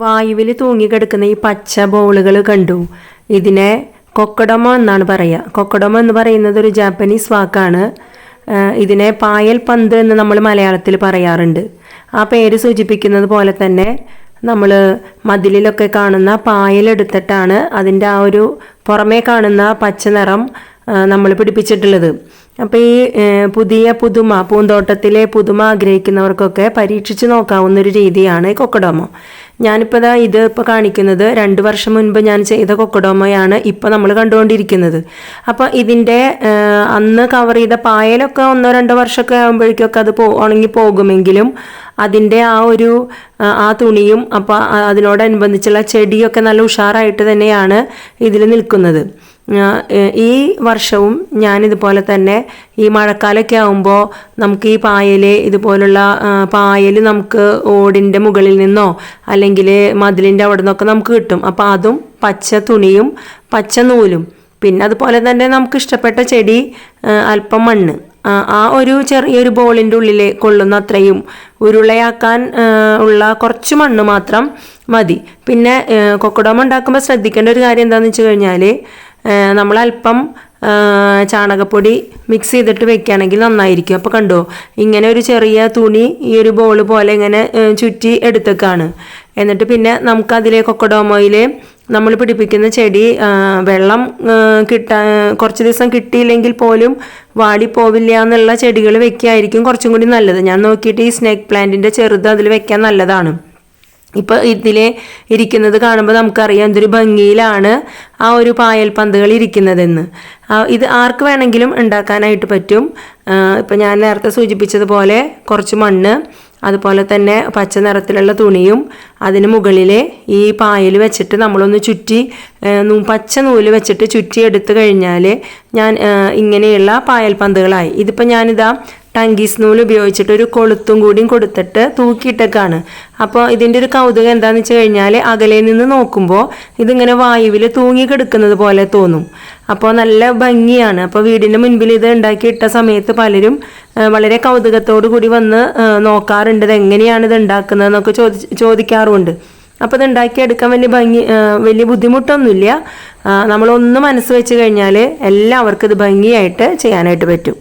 വായുവിൽ തൂങ്ങിക്കിടക്കുന്ന ഈ പച്ച ബോളുകൾ കണ്ടു. ഇതിനെ കൊക്കഡമോ എന്നാണ് പറയുക കൊക്കഡമോ എന്ന് പറയുന്നത് ഒരു ജാപ്പനീസ് വാക്കാണ്. ഇതിനെ പായൽ പന്ത് എന്ന് നമ്മൾ മലയാളത്തിൽ പറയാറുണ്ട്. ആ പേര് സൂചിപ്പിക്കുന്നത് പോലെ തന്നെ നമ്മൾ മതിലിലൊക്കെ കാണുന്ന പായലെടുത്തിട്ടാണ് അതിന്റെ ആ ഒരു പുറമേ കാണുന്ന പച്ച നിറം നമ്മൾ പിടിപ്പിച്ചിട്ടുള്ളത്. അപ്പോൾ ഈ പുതിയ പുതുമ പൂന്തോട്ടത്തിലെ പുതുമ ആഗ്രഹിക്കുന്നവർക്കൊക്കെ പരീക്ഷിച്ച് നോക്കാവുന്ന ഒരു രീതിയാണ് കൊക്കഡോമോ. ഞാനിപ്പോൾ ഇതാ ഇത് ഇപ്പോൾ കാണിക്കുന്നത് രണ്ട് വർഷം മുൻപ് ഞാൻ ചെയ്ത കൊക്കഡോമയാണ് ഇപ്പോൾ നമ്മൾ കണ്ടുകൊണ്ടിരിക്കുന്നത്. അപ്പോൾ ഇതിന്റെ അന്ന് കവർ ചെയ്ത പായലൊക്കെ ഒന്നോ രണ്ടോ വർഷമൊക്കെ ആകുമ്പോഴേക്കൊക്കെ അത് പോ ഉണങ്ങി പോകുമെങ്കിലും അതിന്റെ ആ ഒരു ആ, തുണിയും അപ്പോൾ അതിനോടനുബന്ധിച്ചുള്ള ചെടിയൊക്കെ നല്ല ഉഷാറായിട്ട് തന്നെയാണ് ഇതിൽ നിൽക്കുന്നത്. ഈ വർഷവും ഞാനിതുപോലെ തന്നെ ഈ മഴക്കാലമൊക്കെ ആകുമ്പോൾ നമുക്ക് ഈ പായൽ ഇതുപോലുള്ള പായൽ നമുക്ക് ഓടിന്റെ മുകളിൽ നിന്നോ അല്ലെങ്കിൽ മതിലിന്റെ അവിടെ നിന്നൊക്കെ നമുക്ക് കിട്ടും. അപ്പോൾ അതും പച്ച തുണിയും പച്ച നൂലും. പിന്നെ അതുപോലെ തന്നെ നമുക്ക് ഇഷ്ടപ്പെട്ട ചെടി അല്പം മണ്ണ്. ആ, ഒരു ചെറിയൊരു ബോളിന്റെ ഉള്ളിൽ കൊള്ളുന്ന അത്രയും ഉരുളയാക്കാൻ ഉള്ള കുറച്ച് മണ്ണ് മാത്രം മതി. പിന്നെ കൊക്കടോമ ഉണ്ടാക്കുമ്പോൾ ശ്രദ്ധിക്കേണ്ട ഒരു കാര്യം എന്താണെന്ന് വെച്ച് കഴിഞ്ഞാൽ നമ്മൾ അല്പം ചാണകപ്പൊടി മിക്സ് ചെയ്തിട്ട് വെക്കുകയാണെങ്കിൽ നന്നായിരിക്കും. അപ്പോൾ കണ്ടോ ഇങ്ങനെ ഒരു ചെറിയ തുണി ഈ ഒരു ബോൾ പോലെ ഇങ്ങനെ ചുറ്റി എടുത്തേക്കാണ്. എന്നിട്ട് പിന്നെ നമുക്കതിലെ കൊക്കഡോമോയിൽ നമ്മൾ പിടിപ്പിക്കുന്ന ചെടി വെള്ളം കിട്ടാ കുറച്ച് ദിവസം കിട്ടിയില്ലെങ്കിൽ പോലും വാടിപ്പോവില്ല എന്നുള്ള ചെടികൾ വെക്കുകയായിരിക്കും കുറച്ചും കൂടി നല്ലത്. ഞാൻ നോക്കിയിട്ട് ഈ സ്നേക്ക് പ്ലാന്റിന്റെ ചെറുത് അതിൽ വെക്കാൻ നല്ലതാണ്. ഇപ്പോൾ ഇതിൽ ഇരിക്കുന്നത് കാണുമ്പോൾ നമുക്കറിയാം എന്തൊരു ഭംഗിയിലാണ് ആ ഒരു പായൽ പന്തുകൾ ഇരിക്കുന്നതെന്ന്. ഇത് ആർക്ക് വേണമെങ്കിലും ഉണ്ടാക്കാനായിട്ട് പറ്റും. ഇപ്പം ഞാൻ നേരത്തെ സൂചിപ്പിച്ചതുപോലെ കുറച്ച് മണ്ണ് അതുപോലെ തന്നെ പച്ച നിറത്തിലുള്ള തുണിയും അതിന് മുകളിൽ ഈ പായൽ വെച്ചിട്ട് നമ്മളൊന്ന് ചുറ്റി പച്ച നൂൽ വെച്ചിട്ട് ചുറ്റി എടുത്തു കഴിഞ്ഞാൽ ഞാൻ ഇങ്ങനെയുള്ള പായൽ പന്തുകളായി. ഇതിപ്പോൾ ഞാനിതാ ടങ്കീസ് നൂൽ ഉപയോഗിച്ചിട്ട് ഒരു കൊളുത്തും കൂടിയും കൊടുത്തിട്ട് തൂക്കിയിട്ടേക്കാണ്. അപ്പോൾ ഇതിന്റെ ഒരു കൗതുകം എന്താണെന്ന് വെച്ച് കഴിഞ്ഞാൽ അകലെ നിന്ന് നോക്കുമ്പോൾ ഇതിങ്ങനെ വായുവിൽ തൂങ്ങി കിടക്കുന്നത് പോലെ തോന്നും. അപ്പോൾ നല്ല ഭംഗിയാണ്. അപ്പോൾ വീടിന്റെ മുൻപിൽ ഇത് ഉണ്ടാക്കിയിട്ട സമയത്ത് പലരും വളരെ കൗതുകത്തോടു കൂടി വന്ന് നോക്കാറുണ്ട് ഇത് എങ്ങനെയാണ് ഇത് ഉണ്ടാക്കുന്നതെന്നൊക്കെ ചോദി ചോദിക്കാറുമുണ്ട്. അപ്പോൾ ഇത് ഉണ്ടാക്കിയെടുക്കാൻ വലിയ ഭംഗി വലിയ ബുദ്ധിമുട്ടൊന്നുമില്ല. നമ്മളൊന്ന് മനസ്സ് വെച്ച് കഴിഞ്ഞാൽ എല്ലാവർക്കും ഇത് ഭംഗിയായിട്ട് ചെയ്യാനായിട്ട് പറ്റും.